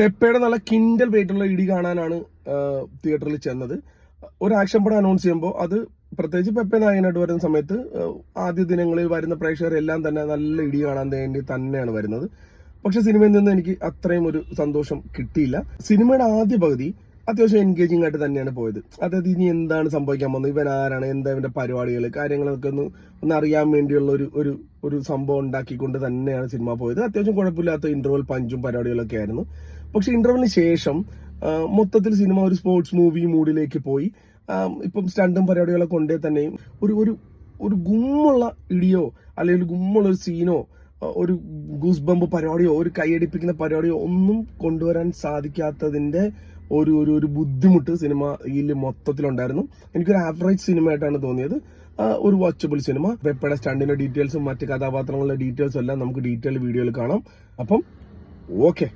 പെപ്പയുടെ നല്ല കിൻഡൽ വെയിറ്റുള്ള ഇടി കാണാനാണ് തിയേറ്ററിൽ ചെന്നത്. ഒരു ആക്ഷൻ പടം അനൗൺസ് ചെയ്യുമ്പോൾ അത് പ്രത്യേകിച്ച് പെപ്പെ നായകനായിട്ട് വരുന്ന സമയത്ത് ആദ്യ ദിനങ്ങളിൽ വരുന്ന പ്രേക്ഷകരെല്ലാം തന്നെ നല്ല ഇടി കാണാൻ വേണ്ടി തന്നെയാണ് വരുന്നത്. പക്ഷെ സിനിമയിൽ നിന്ന് എനിക്ക് അത്രയും ഒരു സന്തോഷം കിട്ടിയില്ല. സിനിമയുടെ ആദ്യ പകുതി അത്യാവശ്യം എൻഗേജിംഗ് ആയിട്ട് തന്നെയാണ് പോയത്. അതായത് ഇനി എന്താണ് സംഭവിക്കാൻ പോകുന്നത്? ഇവൻ ആരാണ്? എന്താ ഇവന്റെ പരിപാടികൾ കാര്യങ്ങളൊക്കെ ഒന്ന് ഒന്ന് അറിയാൻ വേണ്ടിയുള്ള ഒരു ഒരു ഒരു സംഭവം ഉണ്ടാക്കിക്കൊണ്ട് തന്നെയാണ് സിനിമ പോയത്. അത്യാവശ്യം കുഴപ്പമില്ലാത്ത ഇന്റർവൽ പഞ്ചും പരിപാടികളൊക്കെ ആയിരുന്നു. പക്ഷെ ഇന്റർവലിന് ശേഷം മൊത്തത്തിൽ സിനിമ ഒരു സ്പോർട്സ് മൂവി മൂഡിലേക്ക് പോയി. ഇപ്പം സ്റ്റണ്ടും പരിപാടികളൊക്കെ കൊണ്ടേ തന്നെയും ഒരു ഒരു ഒരു ഗുമ്മുള്ള ഇടിയോ അല്ലെങ്കിൽ ഗുമ്മുള്ള ഒരു സീനോ ഒരു ഗൂസ് ബമ്പ് പരിപാടിയോ ഒരു കൈയടിപ്പിക്കുന്ന പരിപാടിയോ ഒന്നും കൊണ്ടുവരാൻ സാധിക്കാത്തതിന്റെ ഒരു ഒരു ഒരു ബുദ്ധിമുട്ട് സിനിമയിൽ മൊത്തത്തിലുണ്ടായിരുന്നു. എനിക്കൊരു ആവറേജ് സിനിമയായിട്ടാണ് തോന്നിയത്. ഒരു വാച്ചബിൾ സിനിമ പെപ്പയുടെ സ്റ്റണ്ടിന്റെ ഡീറ്റെയിൽസും മറ്റ് കഥാപാത്രങ്ങളുടെ ഡീറ്റെയിൽസും എല്ലാം നമുക്ക് ഡീറ്റെയിൽ വീഡിയോയിൽ കാണാം. അപ്പം ഓക്കെ